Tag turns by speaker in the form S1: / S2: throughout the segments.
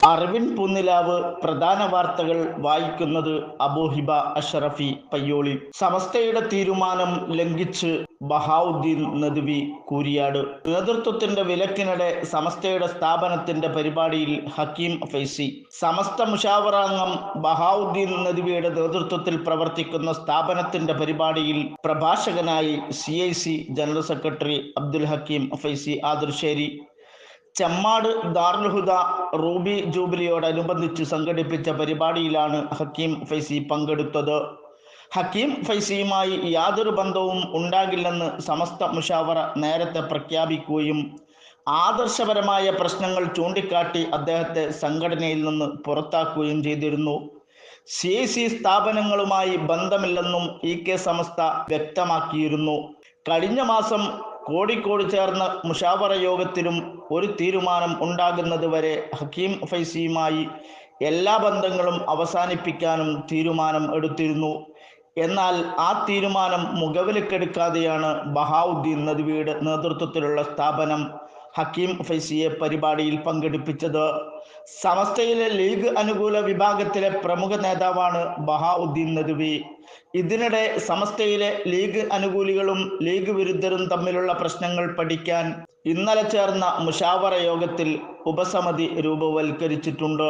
S1: അറിവിൻ പുന്നിലാവ് പ്രധാന വാർത്തകൾ വായിക്കുന്നത് അബൂഹിബ അഷറഫി പയ്യോളി. സമസ്തയുടെ തീരുമാനം ലംഘിച്ച് ബഹാവുദ്ദീൻ നദ്വി കൂരിയാട്. നേതൃത്വത്തിന്റെ വിലക്കിനിടെ സമസ്തയുടെ സ്ഥാപനത്തിന്റെ പരിപാടിയിൽ ഹക്കീം ഫൈസി. സമസ്ത മുഷാവറാംഗം ബഹാവുദ്ദീൻ നദ്വിയുടെ നേതൃത്വത്തിൽ പ്രവർത്തിക്കുന്ന സ്ഥാപനത്തിന്റെ പരിപാടിയിൽ പ്രഭാഷകനായി C general secretary Abdul Hakeem Faizy Aduressery. Chemmad Darulhuda ruby ജൂബിലിയോടനുബന്ധിച്ച് സംഘടിപ്പിച്ച പരിപാടിയിലാണ് ഹക്കീം ഫൈസി പങ്കെടുത്തത്. ഹക്കീം ഫൈസിയുമായി യാതൊരു ബന്ധവും ഉണ്ടാകില്ലെന്ന് സമസ്ത മുഷാവറ നേരത്തെ പ്രഖ്യാപിക്കുകയും ആദർശപരമായ പ്രശ്നങ്ങൾ ചൂണ്ടിക്കാട്ടി അദ്ദേഹത്തെ സംഘടനയിൽ നിന്ന് പുറത്താക്കുകയും ചെയ്തിരുന്നു. സി സി സ്ഥാപനങ്ങളുമായി ബന്ധമില്ലെന്നും ഇ കെ സമസ്ത വ്യക്തമാക്കിയിരുന്നു. കഴിഞ്ഞ മാസം കോഴിക്കോട് ചേർന്ന മുഷാവറ യോഗത്തിലും ഒരു തീരുമാനം ഉണ്ടാകുന്നത് വരെ ഹക്കീം ഫൈസിയുമായി എല്ലാ ബന്ധങ്ങളും അവസാനിപ്പിക്കാനും തീരുമാനം എടുത്തിരുന്നു. എന്നാൽ ആ തീരുമാനം മുഖവിലക്കെടുക്കാതെയാണ് ബഹാവുദ്ദീൻ നദ്വിയുടെ നേതൃത്വത്തിലുള്ള സ്ഥാപനം ഹക്കീം ഫൈസിയെ പരിപാടിയിൽ പങ്കെടുപ്പിച്ചത്. സമസ്തയിലെ ലീഗ് അനുകൂല വിഭാഗത്തിലെ പ്രമുഖ നേതാവാണ് ബഹാഉദ്ദീൻ നദ്വി. ഇതിനിടെ സമസ്തയിലെ ലീഗ് അനുകൂലികളും ലീഗ് വിരുദ്ധരും തമ്മിലുള്ള പ്രശ്നങ്ങൾ പഠിക്കാൻ ഇന്നലെ ചേർന്ന മുഷാവറ യോഗത്തിൽ ഉപസമിതി രൂപവൽക്കരിച്ചിട്ടുണ്ട്.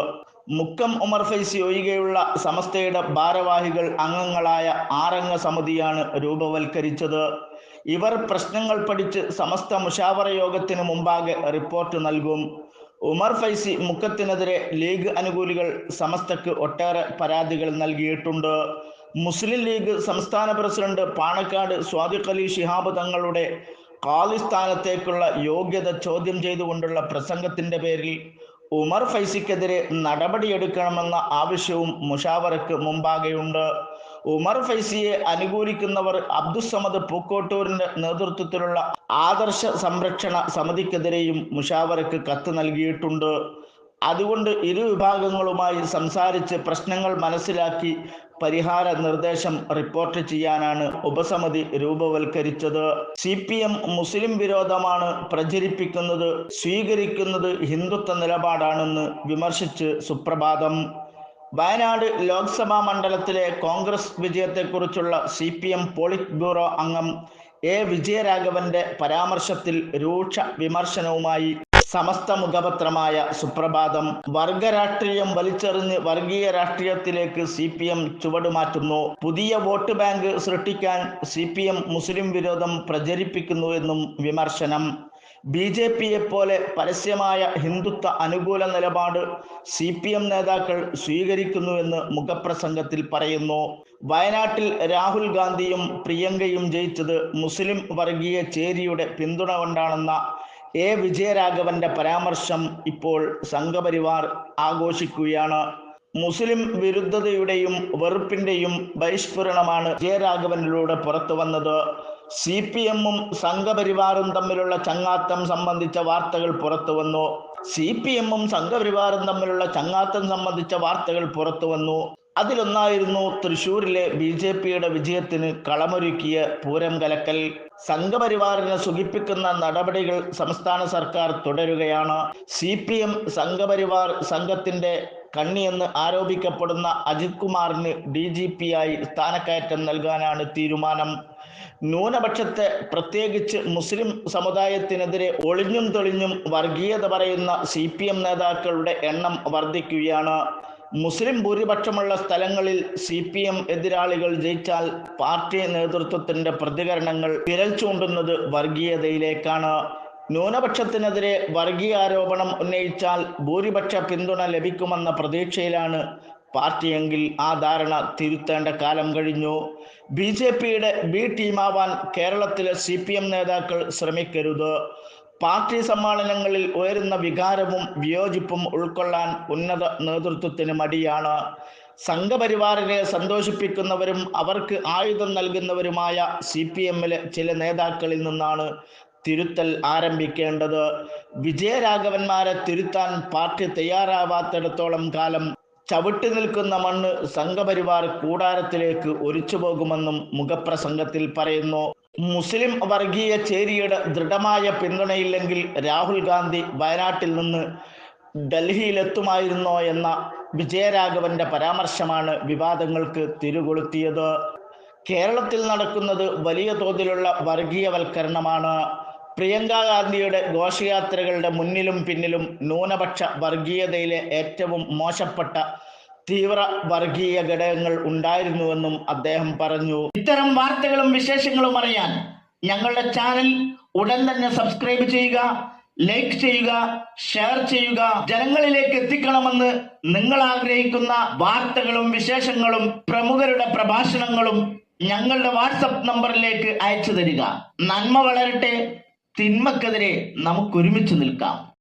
S1: മുക്കം ഉമർ ഫൈസി ഒഴികെയുള്ള സമസ്തയുടെ ഭാരവാഹികൾ അംഗങ്ങളായ ആറംഗ സമിതിയാണ് രൂപവൽക്കരിച്ചത്. ഇവർ പ്രശ്നങ്ങൾ പഠിച്ച് സമസ്ത മുഷാവറ യോഗത്തിന് മുമ്പാകെ റിപ്പോർട്ട് നൽകും. ഉമർ ഫൈസി മുക്കത്തിനെതിരെ ലീഗ് അനുകൂലികൾ സമസ്തക്ക് ഒട്ടേറെ പരാതികൾ നൽകിയിട്ടുണ്ട്. മുസ്ലിം ലീഗ് സംസ്ഥാന പ്രസിഡന്റ് പാണക്കാട് സ്വാദിഖ് അലി ശിഹാബ് തങ്ങളുടെ കാലി സ്ഥാനത്തേക്കുള്ള യോഗ്യത ചോദ്യം ചെയ്തുകൊണ്ടുള്ള പ്രസംഗത്തിന്റെ പേരിൽ ഉമർ ഫൈസിക്കെതിരെ നടപടിയെടുക്കണമെന്ന ആവശ്യവും മുഷാവറക്ക് മുമ്പാകെയുണ്ട്. ഉമർ ഫൈസിയെ അനുകൂലിക്കുന്നവർ അബ്ദുസമദ് പൂക്കോട്ടൂരിന്റെ നേതൃത്വത്തിലുള്ള ആദർശ സംരക്ഷണ സമിതിക്കെതിരെയും മുഷാവറക്ക് കത്ത് നൽകിയിട്ടുണ്ട്. അതുകൊണ്ട് ഇരു വിഭാഗങ്ങളുമായി സംസാരിച്ച് പ്രശ്നങ്ങൾ മനസ്സിലാക്കി പരിഹാര നിർദ്ദേശം റിപ്പോർട്ട് ചെയ്യാനാണ് ഉപസമിതി രൂപവൽക്കരിച്ചത്. സി പി എം മുസ്ലിം വിരോധമാണ് പ്രചരിപ്പിക്കുന്നത് സ്വീകരിക്കുന്നത് ഹിന്ദുത്വ നിലപാടാണെന്ന് വിമർശിച്ച് സുപ്രഭാതം. വയനാട് ലോക്സഭാ മണ്ഡലത്തിലെ Congress വിജയത്തെക്കുറിച്ചുള്ള C P M polit bureau അംഗം എ വിജയരാഘവന്റെ പരാമർശത്തിൽ രൂക്ഷ വിമർശനവുമായി സമസ്ത മുഖപത്രമായ സുപ്രഭാതം. വർഗരാഷ്ട്രീയം വലിച്ചെറിഞ്ഞ് വർഗീയ രാഷ്ട്രീയത്തിലേക്ക് സി പി എം ചുവടുമാറ്റുന്നു. പുതിയ വോട്ട് ബാങ്ക് സൃഷ്ടിക്കാൻ സി പി എം മുസ്ലിം വിരോധം പ്രചരിപ്പിക്കുന്നു എന്നും വിമർശനം. ബി ജെ പിയെ പോലെ പരസ്യമായ ഹിന്ദുത്വ അനുകൂല നിലപാട് സി പി എം നേതാക്കൾ സ്വീകരിക്കുന്നുവെന്ന് മുഖപ്രസംഗത്തിൽ പറയുന്നു. വയനാട്ടിൽ രാഹുൽ ഗാന്ധിയും പ്രിയങ്കയും ജയിച്ചത് മുസ്ലിം വർഗീയ ചേരിയുടെ പിന്തുണ കൊണ്ടാണെന്ന എ വിജയരാഘവന്റെ പരാമർശം ഇപ്പോൾ സംഘപരിവാർ ആഘോഷിക്കുകയാണ്. മുസ്ലിം വിരുദ്ധതയുടെയും വെറുപ്പിന്റെയും ബഹിഷ്കരണമാണ് വിജയരാഘവനിലൂടെ പുറത്തു വന്നത് സി പി എമ്മും സംഘപരിവാറും തമ്മിലുള്ള ചങ്ങാത്തം സംബന്ധിച്ച വാർത്തകൾ പുറത്തു വന്നു. സി പി എമ്മും സംഘപരിവാറും തമ്മിലുള്ള ചങ്ങാത്തം സംബന്ധിച്ച വാർത്തകൾ പുറത്തു വന്നു. അതിലൊന്നായിരുന്നു തൃശൂരിലെ ബി ജെ പിയുടെ വിജയത്തിന് കളമൊരുക്കിയ പൂരം കലക്കൽ. സംഘപരിവാറിനെ സുഖിപ്പിക്കുന്ന നടപടികൾ സംസ്ഥാന സർക്കാർ തുടരുകയാണ്. സി പി എം സംഘപരിവാർ സംഘത്തിന്റെ കണ്ണിയെന്ന് ആരോപിക്കപ്പെടുന്ന അജിത് കുമാറിന് ഡി ജി പി ആയി സ്ഥാനക്കയറ്റം നൽകാനാണ് തീരുമാനം. ന്യൂനപക്ഷത്തെ പ്രത്യേകിച്ച് മുസ്ലിം സമുദായത്തിനെതിരെ ഒളിഞ്ഞും തെളിഞ്ഞും വർഗീയത പറയുന്ന സി പി എം നേതാക്കളുടെ എണ്ണം വർദ്ധിക്കുകയാണ്. മുസ്ലിം ഭൂരിപക്ഷമുള്ള സ്ഥലങ്ങളിൽ സി പി എം എതിരാളികൾ ജയിച്ചാൽ പാർട്ടി നേതൃത്വത്തിന്റെ പ്രതികരണങ്ങൾ വിരൽ ചൂണ്ടുന്നത് വർഗീയതയിലേക്കാണ്. ന്യൂനപക്ഷത്തിനെതിരെ വർഗീയ ആരോപണം ഉന്നയിച്ചാൽ ഭൂരിപക്ഷ പിന്തുണ ലഭിക്കുമെന്ന പ്രതീക്ഷയിലാണ് പാർട്ടിയെങ്കിൽ ആ ധാരണ തിരുത്തേണ്ട കാലം കഴിഞ്ഞു. ബി ജെ പിയുടെ ബി ടീമാവാൻ കേരളത്തിലെ സി പി എം നേതാക്കൾ ശ്രമിക്കരുത്. പാർട്ടി സമ്മേളനങ്ങളിൽ ഉയരുന്ന വികാരവും വിയോജിപ്പും ഉൾക്കൊള്ളാൻ ഉന്നത നേതൃത്വത്തിന് മടിയാണ്. സംഘപരിവാറിനെ സന്തോഷിപ്പിക്കുന്നവരും അവർക്ക് ആയുധം നൽകുന്നവരുമായ സി പി എമ്മിലെ ചില നേതാക്കളിൽ നിന്നാണ് തിരുത്തൽ ആരംഭിക്കേണ്ടത്. വിജയരാഘവന്മാരെ തിരുത്താൻ പാർട്ടി തയ്യാറാവാത്തിടത്തോളം കാലം ചവിട്ടി നിൽക്കുന്ന മണ്ണ് സംഘപരിവാർ കൂടാരത്തിലേക്ക് ഒലിച്ചു പോകുമെന്നും മുഖപ്രസംഗത്തിൽ പറയുന്നു. മുസ്ലിം വർഗീയ ചേരിയുടെ ദൃഢമായ പിന്തുണയില്ലെങ്കിൽ രാഹുൽ ഗാന്ധി വയനാട്ടിൽ നിന്ന് ഡൽഹിയിലെത്തുമായിരുന്നോ എന്ന വിജയരാഘവന്റെ പരാമർശമാണ് വിവാദങ്ങൾക്ക് തിരുകൊളുത്തിയത്. കേരളത്തിൽ നടക്കുന്നത് വലിയ തോതിലുള്ള വർഗീയവൽക്കരണമാണ്. പ്രിയങ്ക ഗാന്ധിയുടെ ഘോഷയാത്രകളുടെ മുന്നിലും പിന്നിലും ന്യൂനപക്ഷ വർഗീയതയിലെ ഏറ്റവും മോശപ്പെട്ട തീവ്ര വർഗീയ ഘടകങ്ങൾ ഉണ്ടായിരുന്നുവെന്നും അദ്ദേഹം പറഞ്ഞു. ഇത്തരം വാർത്തകളും വിശേഷങ്ങളും അറിയാൻ ഞങ്ങളുടെ ചാനൽ ഉടൻ തന്നെ സബ്സ്ക്രൈബ് ചെയ്യുക ലൈക്ക് ചെയ്യുക ഷെയർ ചെയ്യുക. ജനങ്ങളിലേക്ക് എത്തിക്കണമെന്ന് നിങ്ങൾ ആഗ്രഹിക്കുന്ന വാർത്തകളും വിശേഷങ്ങളും പ്രമുഖരുടെ പ്രഭാഷണങ്ങളും ഞങ്ങളുടെ വാട്സപ്പ് നമ്പറിലേക്ക് അയച്ചു തരിക. നന്മ വളരട്ടെ. തിന്മക്കെതിരെ നമുക്കൊരുമിച്ച് നിൽക്കാം.